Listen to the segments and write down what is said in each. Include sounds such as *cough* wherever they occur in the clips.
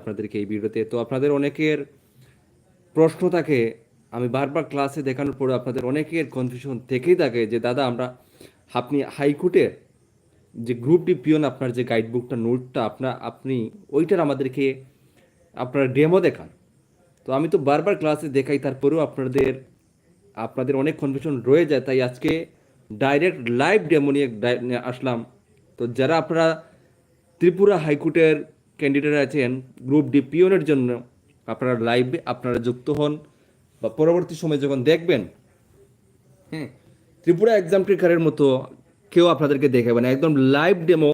আপনাদেরকে এই ভিডিওতে। তো আপনাদের অনেকের প্রশ্ন থাকে, আমি বারবার ক্লাসে দেখানোর পরে আপনাদের অনেকের কনফিউশন থেকেই থাকে যে, দাদা, আমরা আপনি হাইকোর্টের যে গ্রুপ ডি পিওন আপনার যে গাইড বুকটা নোটটা আপনার আপনি ওইটার আমাদেরকে আপনার ডেমো দেখান। তো আমি তো বারবার ক্লাসে দেখাই, তারপরেও আপনাদের আপনাদের অনেক কনফিউশন রয়ে যায়, তাই আজকে ডাইরেক্ট লাইভ ডেমো নিয়ে আসলাম। তো যারা আপনারা ত্রিপুরা হাইকোর্টের ক্যান্ডিডেট আছেন গ্রুপ ডি পিওনের জন্য আপনারা লাইভে আপনারা যুক্ত হন বা পরবর্তী সময় যখন দেখবেন হ্যাঁ ত্রিপুরা এক্সাম ট্রিকারের মতো কেউ আপনাদেরকে দেখাবে না। একদম লাইভ ডেমো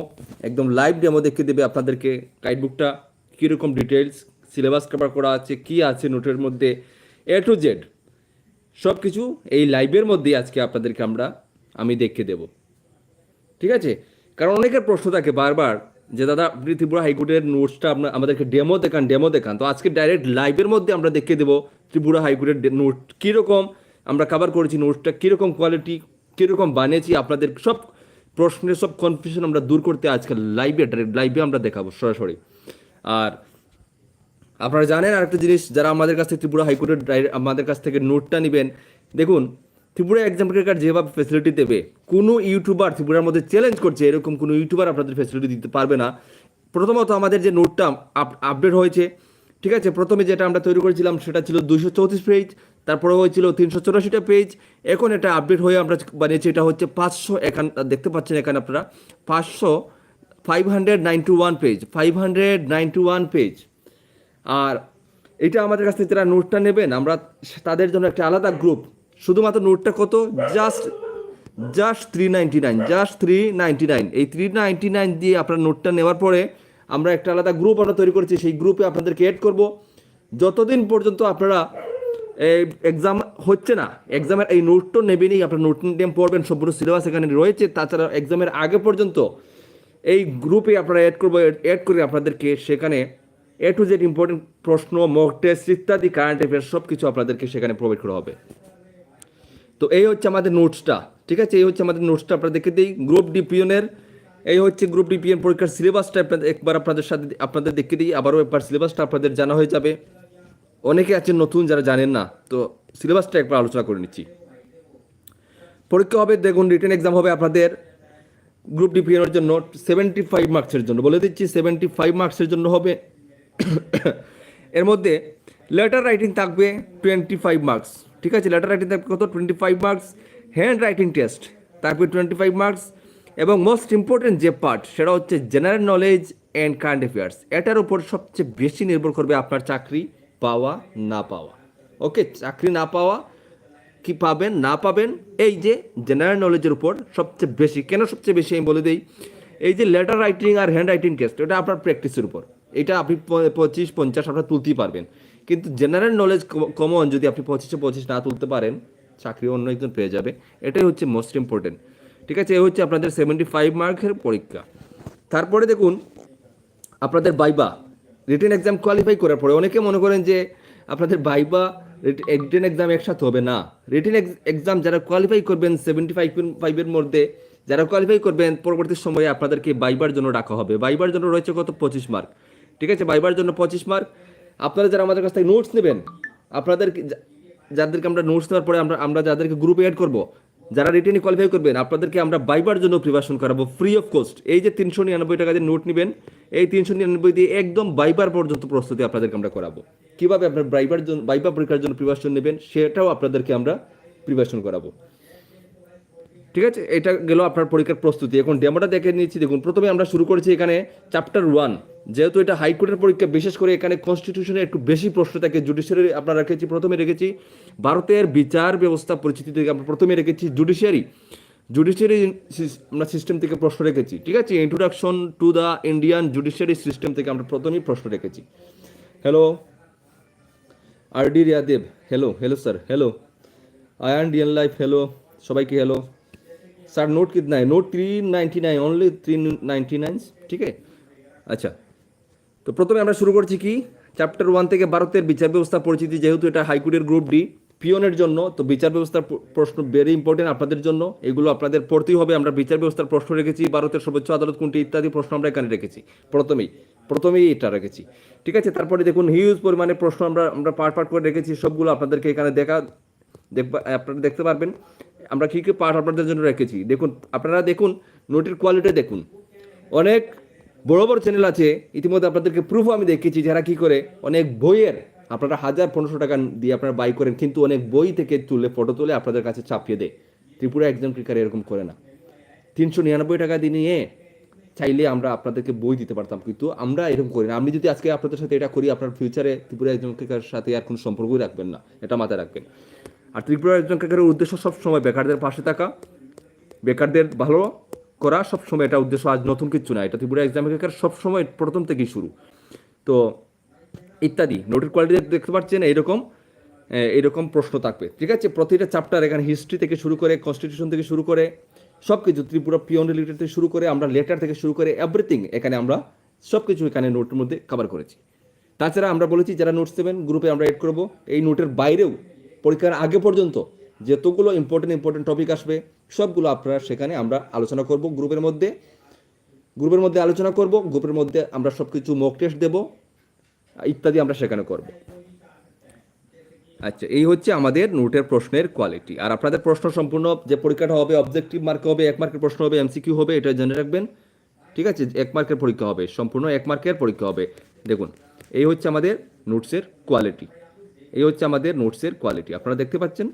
একদম লাইভ ডেমো দেখে দেবে আপনাদেরকে গাইডবুকটা কীরকম ডিটেলস সিলেবাস কভার করা আছে, কি আছে নোটের মধ্যে এ টু জেড সব কিছু এই লাইভের মধ্যেই আজকে আপনাদেরকে আমরা, আমি দেখে দেব। ঠিক আছে? কারণ অনেকের প্রশ্ন থাকে বারবার যে দাদা আপনি ত্রিপুরা হাইকোর্টের নোটসটা আপনার আমাদেরকে ডেমো দেখান ডেমো দেখান। তো আজকে ডাইরেক্ট লাইভের মধ্যে আমরা দেখিয়ে দেবো ত্রিপুরা হাইকোর্টের নোট কীরকম, আমরা কভার করেছি নোটসটা কীরকম কোয়ালিটি কীরকম বানিয়েছি, আপনাদের সব প্রশ্নের, সব কনফিউশন আমরা দূর করতে আজকে লাইভে ডাইরেক্ট লাইভে আমরা দেখাবো, সরাসরি। আর আপনারা জানেন আরেকটা জিনিস, যারা আমাদের কাছ থেকে ত্রিপুরা হাইকোর্টের আমাদের কাছ থেকে নোটটা নেবেন, দেখুন ত্রিপুরা এক্সাম ক্রেকার যেভাবে ফেসিলিটি দেবে, কোনো ইউটিউবার ত্রিপুরার মধ্যে চ্যালেঞ্জ করছে, এরকম কোনো ইউটিউবার আপনাদের ফেসিলিটি দিতে পারবে না। প্রথমত আমাদের যে নোটটা আপডেট হয়েছে, ঠিক আছে? প্রথমে যেটা আমরা তৈরি করেছিলাম সেটা ছিল দুশো চৌত্রিশ পেজ তারপরে হয়েছিল তিনশো চৌরাশিটা পেজ এখন এটা আপডেট হয়ে আমরা বানিয়েছি, এটা হচ্ছে পাঁচশো এখান, দেখতে পাচ্ছেন এখানে আপনারা, পাঁচশো five hundred ninety one page five hundred ninety one page আর এটা আমাদের কাছ থেকে যারা নোটটা নেবেন, আমরা তাদের জন্য একটা আলাদা গ্রুপ শুধুমাত্র নোটটা কত? Just just three ninety nine just three ninety nine এই থ্রি নাইনটি নাইন দিয়ে আপনার নোটটা নেওয়ার পরে আমরা একটা আলাদা গ্রুপ আমরা তৈরি করেছি। সেই গ্রুপে আপনাদেরকে এড করব। যতদিন পর্যন্ত আপনারা এই এক্সাম হচ্ছে না এক্সামের এই নোটটা নেবেনই, আপনার নোট নেম পড়বেন, সম্পূর্ণ সিলেবাস এখানে রয়েছে। তাছাড়া এক্সামের আগে পর্যন্ত এই গ্রুপে আপনারা অ্যাড করব অ্যাড করে আপনাদেরকে সেখানে এ টু জেড ইম্পর্টেন্ট প্রশ্ন মক টেস্ট ইত্যাদি কারেন্ট অ্যাফেয়ার্স সব কিছু আপনাদেরকে সেখানে প্রোভাইড করা হবে। তো এই হচ্ছে আমাদের নোটসটা, ঠিক আছে? এই হচ্ছে আমাদের নোটসটা, আপনারা দেখে দিই। গ্রুপ ডি পিওনের এই হচ্ছে গ্রুপ ডি পিএন পরীক্ষার সিলেবাসটা আপনাদের একবার আপনাদের সাথে আপনাদের দেখে দিই, আবারও একবার সিলেবাসটা আপনাদের জানা হয়ে যাবে। অনেকে আছেন নতুন যারা জানেন না, তো সিলেবাসটা একবার আলোচনা করে নিচ্ছি। পরীক্ষা হবে, দেখুন রিটার্ন এক্সাম হবে আপনাদের। গ্রুপ ডি পিএনের জন্য সেভেন্টি ফাইভ মার্কসের জন্য, বলে দিচ্ছি সেভেন্টি ফাইভ মার্কসের জন্য হবে। *coughs* এর মধ্যে লেটার রাইটিং থাকবে টোয়েন্টি ফাইভ মার্কস ঠিক আছে লেটার রাইটিং থাকবে কত? Twenty five marks hand writing test থাকবে টোয়েন্টি ফাইভ মার্কস এবং মোস্ট ইম্পর্টেন্ট যে পার্ট সেটা হচ্ছে general knowledge and current affairs এটার উপর সবচেয়ে বেশি নির্ভর করবে আপনার চাকরি পাওয়া, না পাওয়া। ওকে চাকরি না পাওয়া, কি পাবেন, না পাবেন, এই যে জেনারেল নলেজের উপর সবচেয়ে বেশি, কেন সবচেয়ে বেশি আমি বলে দিই? এই যে লেটার রাইটিং আর হ্যান্ড রাইটিং টেস্ট এটা আপনার প্র্যাকটিসের উপর। এটা আপনি পঁচিশ, পঞ্চাশ, আপনার তুলতেই পারবেন। কিন্তু জেনারেল নলেজ কমন যদি আপনি পঁচিশে পঁচিশ না তুলতে পারেন, চাকরি অন্য একজন পেয়ে যাবে। এটাই হচ্ছে মোস্ট ইম্পর্টেন্ট ঠিক আছে এই হচ্ছে আপনাদের সেভেন্টি ফাইভ মার্কের পরীক্ষা। তারপরে দেখুন, আপনাদের বাইবা রিটেন এক্সাম কোয়ালিফাই করার পরে অনেকে মনে করেন যে আপনাদের বাইবা রিটেন এক্সাম একসাথে হবে না। রিটেন এক্সাম যারা কোয়ালিফাই করবেন সেভেন্টি ফাইভ ফাইভের মধ্যে, যারা কোয়ালিফাই করবেন, পরবর্তী সময়ে আপনাদেরকে বাইবার জন্য ডাকা হবে। বাইবার জন্য রয়েছে কত? পঁচিশ মার্ক ঠিক আছে বাইবার জন্য পঁচিশ মার্ক আপনারা যারা আমাদের কাছ থেকে নোটস নেবেন, আপনাদের যাদেরকে আমরা নোটস নেওয়ার পরে আমরা আমরা যাদেরকে গ্রুপে অ্যাড করব, যারা রিটেনে কোয়ালিফাই করবেন, আপনাদেরকে আমরা বাইবার জন্য প্রিপারেশন করাবো ফ্রি অফ কস্ট এই যে তিনশো নিরানব্বই টাকা যে নোট নেবেন, এই তিনশো নিরানব্বই দিয়ে একদম বাইবার পর্যন্ত প্রস্তুতি আপনাদেরকে আমরা করাবো। কীভাবে আপনার বাইবার জন্য বাইবা পরীক্ষার জন্য প্রিপারেশন নেবেন, সেটাও আপনাদেরকে আমরা প্রিপারেশন করাবো। ঠিক আছে? এটা গেল আপনার পরীক্ষার প্রস্তুতি। এখন ডেমোটা দেখে নিচ্ছি। দেখুন, প্রথমে আমরা শুরু করেছি এখানে চ্যাপ্টার ওয়ান যেহেতু এটা হাইকোর্টের পরীক্ষা, বিশেষ করে এখানে কনস্টিটিউশনে একটু বেশি প্রশ্ন থাকে জুডিশিয়ারি আমরা রেখেছি, প্রথমে রেখেছি। ভারতের বিচার ব্যবস্থা পরিচিতি থেকে আমরা প্রথমে রেখেছি জুডিশিয়ারি জুডিশিয়ারি আমরা সিস্টেম থেকে প্রশ্ন রেখেছি, ঠিক আছে? Introduction to the Indian judiciary system থেকে আমরা প্রথমেই প্রশ্ন রেখেছি। হ্যালো আর D Riyadeb hello hello sir hello Ayan DNA লাইফ হ্যালো সবাইকে হ্যালো স্যার নোট कितना है note three ninety nine only three ninety nine ঠিক আছে আচ্ছা তো প্রথমে আমরা শুরু করছি কি চ্যাপ্টার ওয়ান থেকে ভারতের বিচার ব্যবস্থা পরিচিতি যেহেতু এটা হাইকোর্টের গ্রুপ ডি পিওনের জন্য তো বিচার ব্যবস্থার প- প্রশ্ন ভেরি ইম্পর্টেন্ট আপনাদের জন্য এগুলো আপনাদের পড়তেই হবে আমরা বিচার ব্যবস্থার প্রশ্ন রেখেছি ভারতের সর্বোচ্চ আদালত কোনটি ইত্যাদি প্রশ্ন আমরা এখানে রেখেছি প্রথমেই প্রথমেই এটা রেখেছি ঠিক আছে তারপরে দেখুন হিউজ পরিমাণে প্রশ্ন আমরা আমরা পার্ট পার্ট করে রেখেছি সবগুলো আপনাদেরকে এখানে দেখা দেখবা আপনারা দেখতে পারবেন আমরা কী কী পার্ট আপনাদের জন্য রেখেছি? দেখুন, আপনারা দেখুন নোটের কোয়ালিটি দেখুন। অনেক বড় বড় চ্যানেল আছে, ইতিমধ্যে আপনাদেরকে প্রুফও আমি দেখেছি যারা কি করে, অনেক বইয়ের, আপনারা হাজার পনেরোশো টাকা দিয়ে আপনারা বাই করেন, কিন্তু অনেক বই থেকে তুলে ফটো তুলে আপনাদের কাছে চাপিয়ে দেয়। ত্রিপুরা একজন ক্রিকার এরকম করে না। তিনশো নিরানব্বই টাকা দিয়ে নিয়ে চাইলে আমরা আপনাদেরকে বই দিতে পারতাম, কিন্তু আমরা এরকম করি না। আমি যদি আজকে আপনাদের সাথে এটা করি, আপনার ফিউচারে ত্রিপুরা একজন ক্রিকারের সাথে আর কোনো সম্পর্কই রাখবেন না, এটা মাথায় রাখবেন। আর ত্রিপুরা একজন ক্রিকারের উদ্দেশ্য সবসময় বেকারদের পাশে থাকা বেকারদের ভালো করা সবসময় এটা উদ্দেশ্য। আজ নতুন কিছু না এটা ত্রিপুরা এক্সাম ক্রিকার সবসময় প্রথম থেকেই শুরু। তো ইত্যাদি নোটের কোয়ালিটি দেখতে পাচ্ছেন এইরকম এ, এইরকম প্রশ্ন থাকবে। ঠিক আছে প্রতিটা চ্যাপ্টার এখানে হিস্ট্রি থেকে শুরু করে কনস্টিটিউশন থেকে শুরু করে সব কিছু ত্রিপুরা পিয়ন রিলেটেড থেকে শুরু করে আমরা লেটার থেকে শুরু করে এভরিথিং এখানে আমরা সব কিছু এখানে নোটের মধ্যে কভার করেছি। তাছাড়া আমরা বলেছি যারা নোটস দেবেন গ্রুপে আমরা এড করব এই নোটের বাইরেও পরীক্ষার আগে পর্যন্ত যতগুলো ইম্পর্টেন্ট ইম্পর্টেন্ট টপিক আসবে, সবগুলো আপনারা সেখানে আমরা আলোচনা করব গ্রুপের মধ্যে। গ্রুপের মধ্যে আলোচনা করব, গ্রুপের মধ্যে আমরা সব কিছু মক টেস্ট দেবো, ইত্যাদি আমরা সেখানে করব। আচ্ছা এই হচ্ছে আমাদের নোটের প্রশ্নের কোয়ালিটি আর আপনাদের প্রশ্ন সম্পূর্ণ যে পরীক্ষাটা হবে অবজেক্টিভ মার্ক হবে, এক মার্কের প্রশ্ন হবে এমসিকিউ হবে, এটা জেনে রাখবেন। ঠিক আছে? এক মার্কের পরীক্ষা হবে, সম্পূর্ণ এক মার্কের পরীক্ষা হবে। দেখুন, এই হচ্ছে আমাদের নোটসের কোয়ালিটি এই হচ্ছে আমাদের নোটসের কোয়ালিটি আপনারা দেখতে পাচ্ছেন?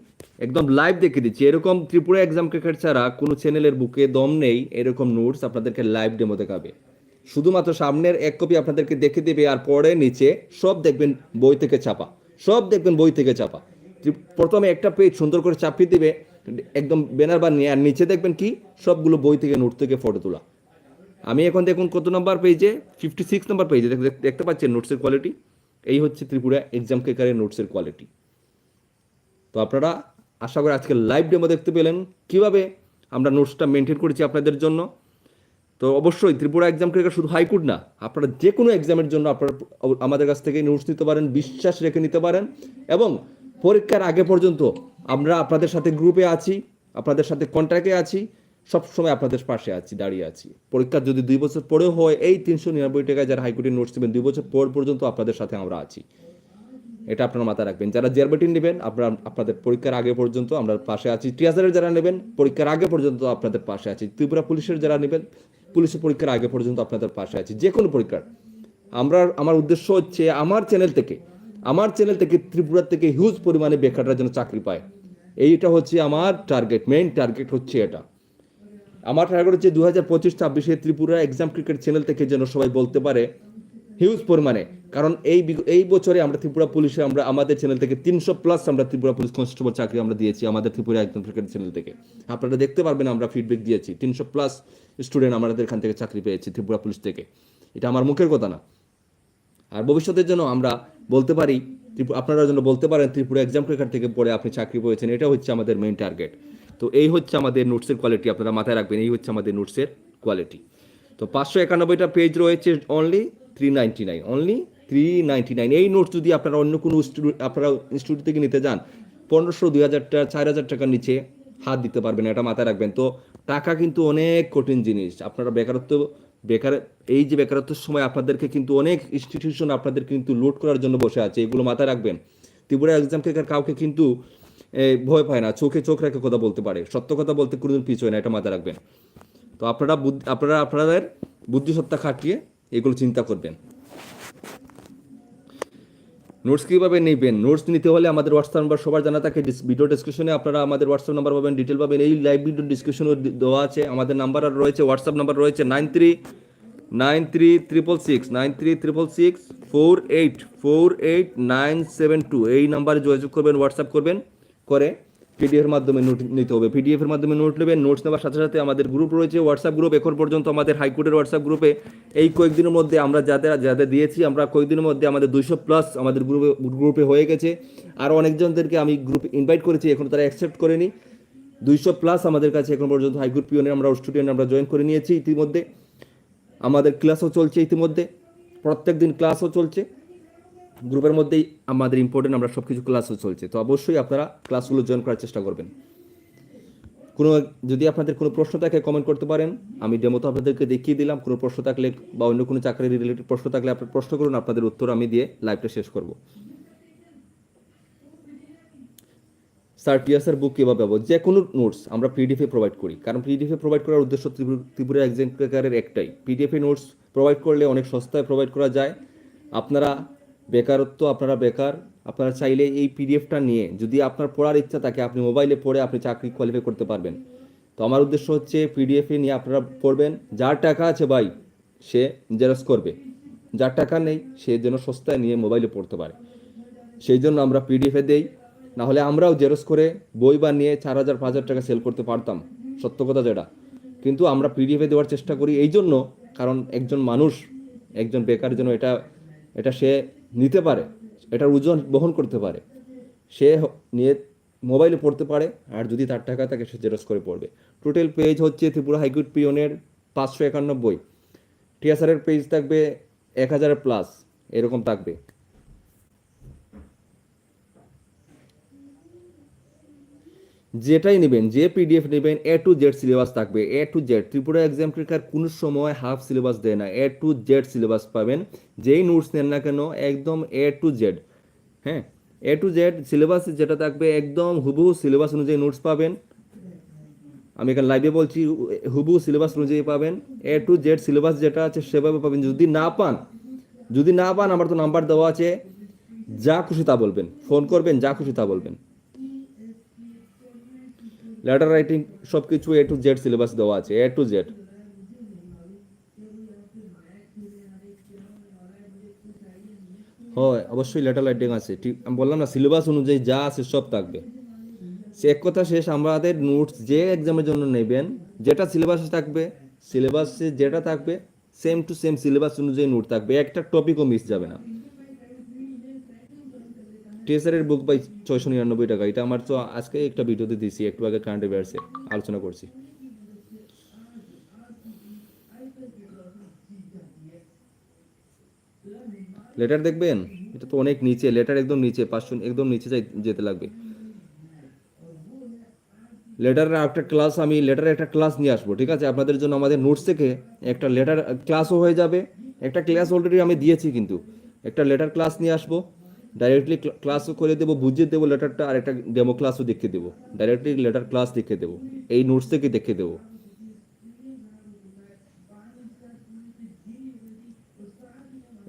একদম লাইভ দেখে দিচ্ছি। এরকম ত্রিপুরা এক্সাম ক্রিকেট ছাড়া কোনো চ্যানেলের বুকে দম নেই, এরকম নোটস আপনাদেরকে লাইভ ডেমো দেখাবে। শুধুমাত্র সামনের এক কপি আপনাদেরকে দেখে দেবে, আর পরে নিচে সব দেখবেন বই থেকে ছাপা। সব দেখবেন বই থেকে চাপা প্রথমে একটা পেজ সুন্দর করে চাপিয়ে দেবে, একদম ব্যানার বা আর নিচে দেখবেন কি? সবগুলো বই থেকে নোট থেকে ফটো তোলা। আমি এখন দেখুন কত নম্বর পেজে ফিফটি সিক্স নম্বর পেজে দেখতে পাচ্ছেন নোটসের কোয়ালিটি এই হচ্ছে ত্রিপুরা এক্সাম কেকারের নোটসের কোয়ালিটি তো আপনারা আশা করি আজকে লাইভ ডেমো দেখতে পেলেন। কীভাবে আমরা নোটসটা মেনটেন করেছি আপনাদের জন্য? তো অবশ্যই ত্রিপুরা এক্সাম ক্রিকেট শুধু হাইকোর্ট না, আপনারা যে কোনো এক্সামের জন্য আপনারা আমাদের কাছ থেকে নোটস নিতে পারেন, বিশ্বাস রেখে নিতে পারেন এবং পরীক্ষার আগে পর্যন্ত আমরা আপনাদের সাথে গ্রুপে আছি, আপনাদের সাথে কন্ট্যাক্টে আছি। সবসময় আপনাদের পাশে আছি, দাঁড়িয়ে আছি। পরীক্ষা যদি দুই বছর পরেও হয়, এই তিনশো নিরানব্বই টাকায় যারা হাইকোর্টের নোটস দেবেন দুই বছর পর পর্যন্ত আপনাদের সাথে আমরা আছি। এটা আপনারা মাথায় রাখবেন। যারা জেরবেটিন নেবেন, আপনারা, আপনাদের পরীক্ষার আগে পর্যন্ত আমরা পাশে আছি। টিয়াজারের যারা নেবেন, পরীক্ষার আগে পর্যন্ত আপনাদের পাশে আছি। ত্রিপুরা পুলিশের যারা নেবেন, পুলিশের পরীক্ষার আগে পর্যন্ত আপনাদের পাশে আছি। যে কোনো পরীক্ষার। আমরা, আমার উদ্দেশ্য হচ্ছে, আমার চ্যানেল থেকে, আমার চ্যানেল থেকে ত্রিপুরা থেকে হিউজ পরিমাণে বেকাররা যেন চাকরি পায়। এইটা হচ্ছে আমার টার্গেট মেইন টার্গেট হচ্ছে এটা। আমার টার্গেট হচ্ছে দু হাজার পঁচিশ, ছাব্বিশে ত্রিপুরা এক্সাম ক্রিকেট চ্যানেল থেকে যেন সবাই বলতে পারে হিউজ পরিমাণে। কারণ এই এই বছরে আমরা ত্রিপুরা পুলিশে আমরা, আমাদের চ্যানেল থেকে তিনশো প্লাস আমরা ত্রিপুরা পুলিশ কনস্টেবল চাকরি আমরা দিয়েছি, আমাদের ত্রিপুরা একদম ক্রিকেট চ্যানেল থেকে। আপনারা দেখতে পারবেন আমরা ফিডব্যাক দিয়েছি, তিনশো প্লাস স্টুডেন্ট আমাদের এখান থেকে চাকরি পেয়েছি ত্রিপুরা পুলিশ থেকে। এটা আমার মুখের কথা না। আর ভবিষ্যতের জন্য আমরা বলতে পারি আপনারা যেন বলতে পারেন ত্রিপুরা এক্সাম ক্রিকেট থেকে পড়ে আপনি চাকরি পেয়েছেন, এটা হচ্ছে আমাদের মেইন টার্গেট তো এই হচ্ছে আমাদের নোটসের কোয়ালিটি আপনারা মাথায় রাখবেন, এই হচ্ছে আমাদের নোটসের কোয়ালিটি তো পাঁচশো একানব্বইটা পেজ রয়েছে only three ninety nine only three ninety nine এই নোটস যদি আপনারা অন্য কোনো আপনারা ইনস্টিটিউট থেকে নিতে যান, পনেরোশো দুই হাজার টাকা চার হাজার টাকার নিচে হাত দিতে পারবেন, এটা মাথায় রাখবেন। তো টাকা কিন্তু অনেক কঠিন জিনিস, আপনারা বেকারত্ব, বেকার, এই যে বেকারত্বের সময় আপনাদেরকে কিন্তু অনেক ইনস্টিটিউশন আপনাদের কিন্তু লোড করার জন্য বসে আছে, এগুলো মাথায় রাখবেন। ত্রিপুরা এক্সাম থেকে কাউকে কিন্তু ভয় পায় না, চোখে চোখ রেখে কথা বলতে পারে। সত্য কথা বলতে কোনোদিন পিছু না, এটা মাথায় রাখবেন। তো আপনারা আপনারা, আপনাদের বুদ্ধিসত্তা খাটিয়ে এগুলো চিন্তা করবেন। নোটস কীভাবে নেবেন? নোটস নিতে হলে আমাদের হোয়াটসঅ্যাপ নাম্বার সবার জানা থাকে। ভিডিও ডিসক্রিপশনে আপনারা আমাদের হোয়াটসঅ্যাপ নাম্বার পাবেন ডিটেল পাবেন। এই লাইভ ভিডিও ডিসক্রিপশনও দেওয়া আছে। আমাদের নাম্বার আর রয়েছে হোয়াটসঅ্যাপ নাম্বার রয়েছে nine three nine three triple six nine three triple six four eight four eight nine seven two এই নাম্বারে যোগাযোগ করবেন হোয়াটসঅ্যাপ করবেন। করে পিডিএফের মাধ্যমে নোট নিতে হবে। পিডিএফের মাধ্যমে নোট নেবেন নোটস নেওয়ার সাথে সাথে আমাদের গ্রুপ রয়েছে হোয়াটসঅ্যাপ গ্রুপ এখন পর্যন্ত আমাদের হাইকোর্টের হোয়াটসঅ্যাপ গ্রুপে এই কয়েকদিনের মধ্যে আমরা যাদের যাদের দিয়েছি, আমরা কয়েকদিনের মধ্যে আমাদের দুইশো প্লাস আমাদের গ্রুপে গ্রুপে হয়ে গেছে। আর অনেকজনদেরকে আমি গ্রুপে ইনভাইট করেছি, এখন তারা অ্যাকসেপ্ট করেনি। দুইশো প্লাস আমাদের কাছে এখন পর্যন্ত হাইকোর্ট পিওনে আমরা স্টুডেন্ট আমরা জয়েন করে নিয়েছি ইতিমধ্যে। আমাদের ক্লাসও চলছে ইতিমধ্যে। প্রত্যেক দিন ক্লাসও চলছে। গ্রুপের মধ্যেই আমাদের ইম্পর্টেন্ট আমরা সব কিছু ক্লাসও চলছে। তো অবশ্যই আপনারা ক্লাসগুলো জয়েন করার চেষ্টা করবেন। কোনো যদি আপনাদের কোনো প্রশ্ন থাকে কমেন্ট করতে পারেন। আমি ডেমো তো আপনাদেরকে দেখিয়ে দিলাম। কোনো প্রশ্ন থাকলে বা অন্য কোনো চাকরি রিলেটেড প্রশ্ন থাকলে আপনার প্রশ্ন করুন, আপনাদের উত্তর আমি দিয়ে লাইভটা শেষ করব। স্যার টিএসআর বুক কীভাবে পাবো? যে কোনো নোটস আমরা পিডিএফে প্রোভাইড করি। কারণ পিডিএফে প্রোভাইড করার উদ্দেশ্য ত্রিপুরা ক্রেকারের একটাই। পিডিএফে নোটস প্রোভাইড করলে অনেক সস্তায় প্রোভাইড করা যায়। আপনারা বেকারত্ব আপনারা বেকার, আপনারা চাইলে এই পিডিএফটা নিয়ে যদি আপনার পড়ার ইচ্ছা থাকে, আপনি মোবাইলে পড়ে আপনি চাকরি কোয়ালিফাই করতে পারবেন। তো আমার উদ্দেশ্য হচ্ছে পিডিএফে নিয়ে আপনারা পড়বেন। যার টাকা আছে ভাই, সে জেরক্স করবে। যার টাকা নেই, সে যেন সস্তায় নিয়ে মোবাইলে পড়তে পারে। সেই জন্য আমরা পিডিএফে দেই। না হলে আমরাও জেরক্স করে বই বা নিয়ে চার হাজার, পাঁচ হাজার টাকা সেল করতে পারতাম। সত্য কথা যেটা। কিন্তু আমরা পিডিএফে দেওয়ার চেষ্টা করি এই জন্য, কারণ একজন মানুষ, একজন বেকার জন্য এটা এটা সে নিতে পারে, এটার ওজন বহন করতে পারে। সে নিয়ে মোবাইলে পড়তে পারে, আর যদি তার টাকা থাকে সে জেরস করে পড়বে। টোটাল পেজ হচ্ছে ত্রিপুরা হাইকোর্ট পিওনের পাঁচশো একানব্বই টিএসআরের পেজ থাকবে এক হাজারের প্লাস এরকম থাকবে। যেটাই নেবেন, যে পিডিএফ নেবেন এ টু জেড সিলেবাস থাকবে। A to Z Tripura exam ক্রিকার কোনো সময় হাফ সিলেবাস দেয় না। এ টু জেড সিলেবাস পাবেন। যেই নোটস নেন না কেন, একদম এ টু জেড হ্যাঁ? এ টু জেড সিলেবাস যেটা থাকবে, একদম হুবহু সিলেবাস অনুযায়ী নোটস পাবেন। আমি এখানে লাইভে বলছি হুবু সিলেবাস অনুযায়ী পাবেন। এ টু জেড সিলেবাস যেটা আছে, সেভাবে পাবেন। যদি না পান, যদি না পান, আমার তো নাম্বার দেওয়া আছে। যা খুশি তা বলবেন। ফোন করবেন, যা খুশি তা বলবেন। লেটার রাইটিং সব কিছু এ টু জেড সিলেবাস দেওয়া আছে এ টু জেড হয়, অবশ্যই লেটার রাইটিং আছে। ঠিক, আমি বললাম না সিলেবাস অনুযায়ী যা আছে সব থাকবে। সে এক কথা শেষ, আমাদের নোটস যে এক্সামের জন্য নেবেন, যেটা সিলেবাসে থাকবে সিলেবাসে যেটা থাকবে সেম টু সেম সিলেবাস অনুযায়ী নোট থাকবে। একটা টপিকও মিস যাবে না। টিএসআরের বুক বাই ছয়শো নিরানব্বই টাকা। এটা আমার তো আজকে একটা ভিডিওতে দিয়েছি একটু আগে কারেন্ট অ্যাফেয়ার্সে আলোচনা করছি। লেটার দেখবেন? এটা তো অনেক নিচে লেটার একদম নিচে, পাঁচশো, একদম নিচে যাই, যেতে লাগবে। লেটারের একটা ক্লাস আমি লেটারের একটা ক্লাস নিয়ে আসব, ঠিক আছে? আপনাদের জন্য আমাদের নোটস থেকে একটা লেটার ক্লাসও হয়ে যাবে। একটা ক্লাস অলরেডি আমি দিয়েছি কিন্তু। একটা লেটার ক্লাস নিয়ে আসব। ডাইরেক্টলি ক্লাসও করে দেবো, বুঝিয়ে দেবো, লেটারটা আর একটা ডেমো ক্লাসও দেখিয়ে দেবো। ডাইরেক্টলি লেটার ক্লাস দেখিয়ে দেবো। এই নোটস থেকে দেখিয়ে দেবো।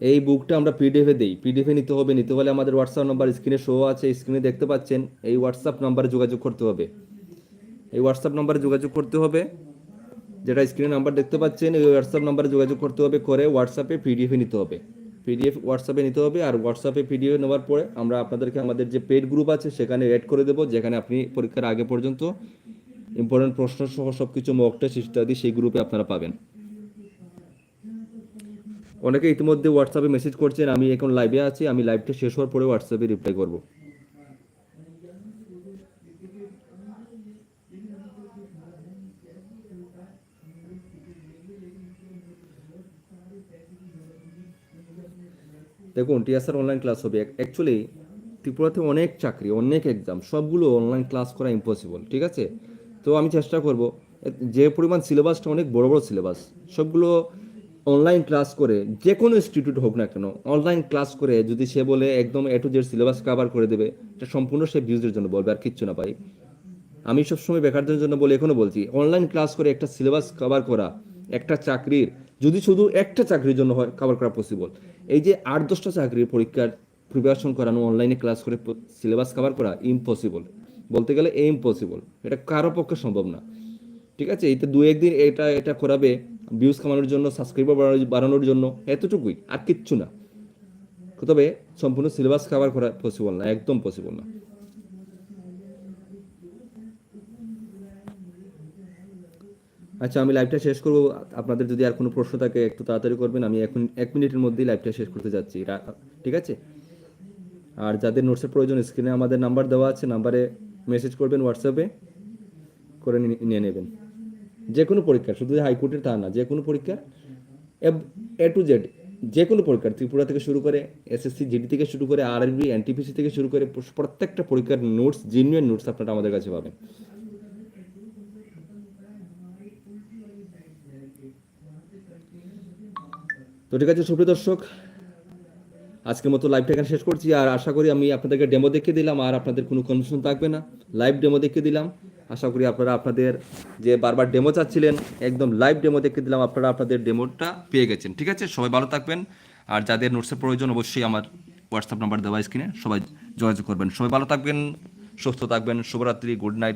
এই বুকটা আমরা পিডিএফে দিই। পিডিএফে নিতে হবে। নিতে হলে আমাদের হোয়াটসঅ্যাপ নাম্বার স্ক্রিনে শো আছে। স্ক্রিনে দেখতে পাচ্ছেন, এই হোয়াটসঅ্যাপ নাম্বারে যোগাযোগ করতে হবে। এই হোয়াটসঅ্যাপ নাম্বারে যোগাযোগ করতে হবে। যেটা স্ক্রিনে নাম্বার দেখতে পাচ্ছেন, এই হোয়াটসঅ্যাপ নাম্বারে যোগাযোগ করতে হবে করে। হোয়াটসঅ্যাপে পিডিএফে নিতে হবে। পিডিএফ হোয়াটসঅ্যাপে নিতে হবে আর হোয়াটসঅ্যাপে পিডিএফ নেওয়ার পরে আমরা আপনাদেরকে আমাদের যে পেড গ্রুপ আছে সেখানে অ্যাড করে দেবো, যেখানে আপনি পরীক্ষার আগে পর্যন্ত ইম্পর্টেন্ট প্রশ্ন সহ সব কিছু মক টেস্ট ইত্যাদি সেই গ্রুপে আপনারা পাবেন। অনেকে ইতিমধ্যে হোয়াটসঅ্যাপে মেসেজ করছেন, আমি এখন লাইভে আছি, আমি লাইভটা শেষ হওয়ার পরে হোয়াটসঅ্যাপে রিপ্লাই করব। দেখুন টিএসআর অনলাইন ক্লাস হবে। অ্যাকচুয়ালি ত্রিপুরাতে অনেক চাকরি, অনেক এক্সাম সবগুলো অনলাইন ক্লাস করা ইম্পসিবল ঠিক আছে? তো আমি চেষ্টা করব। যে পরিমাণ সিলেবাসটা অনেক বড় বড় সিলেবাস সবগুলো অনলাইন ক্লাস করে যে কোনো ইনস্টিটিউট হোক না কেন অনলাইন ক্লাস করে যদি সে বলে একদম A to Z syllabus cover করে দেবে, এটা সম্পূর্ণ সে ভিউজের জন্য বলবে, আর কিচ্ছু না পাই আমি সবসময় বেকারদের জন্য বলে, এখনও বলছি অনলাইন ক্লাস করে একটা সিলেবাস কভার করা, একটা চাকরির, যদি শুধু একটা চাকরির জন্য হয় কভার করা পসিবল এই যে আট দশটা চাকরির পরীক্ষার প্রিপারেশন করানো অনলাইনে ক্লাস করে সিলেবাস কভার করা ইম্পসিবল বলতে গেলে ইম্পসিবল এটা কারও পক্ষে সম্ভব না। ঠিক আছে? এইটা দু একদিন এটা এটা করাবে ভিউজ কামানোর জন্য সাবস্ক্রাইবার বাড়ানোর জন্য, এতটুকুই, আর কিচ্ছু না। তবে সম্পূর্ণ সিলেবাস কভার করা পসিবল না, একদম পসিবল না। আচ্ছা আমি লাইভটা শেষ করব। আপনাদের যদি আর কোনো প্রশ্ন থাকে, একটু তাড়াতাড়ি করবেন। আমি এখন এক মিনিটের মধ্যেই লাইভটা শেষ করতে যাচ্ছি। ঠিক আছে? আর যাদের নোটসের প্রয়োজন স্ক্রিনে আমাদের নাম্বার দেওয়া আছে। নাম্বারে মেসেজ করবেন হোয়াটসঅ্যাপে করে নিয়ে নেবেন। যে কোনো পরীক্ষা শুধু হাইকোর্টের তা না যে কোনো পরীক্ষা এ টু জেড যে কোনো পরীক্ষা ত্রিপুরা থেকে শুরু করে এসএসসি জিডি থেকে শুরু করে আরআরবি এনটিপিসি থেকে শুরু করে প্রত্যেকটা পরীক্ষার নোটস জেনুইন নোটস আপনারা আমাদের কাছে পাবেন। ঠিক আছে, সুপ্রিয় দর্শক, আজকের মতো লাইভটা এখানে শেষ করছি। আর আশা করি আমি আপনাদেরকে ডেমো দেখিয়ে দিলাম, আর আপনাদের কোনো কনফিউশন থাকবে না। লাইভ ডেমো দেখিয়ে দিলাম। আশা করি আপনারা আপনাদের যে বারবার ডেমো চাচ্ছিলেন, একদম লাইভ ডেমো দেখিয়ে দিলাম, আপনারা আপনাদের ডেমোটা পেয়ে গেছেন। ঠিক আছে, সবাই ভালো থাকবেন। আর যাদের নোটসের প্রয়োজন, অবশ্যই আমার হোয়াটসঅ্যাপ নাম্বার দেওয়া স্ক্রিনে সবাই যোগাযোগ করবেন। সবাই ভালো থাকবেন, সুস্থ থাকবেন, শুভরাত্রি গুড নাইট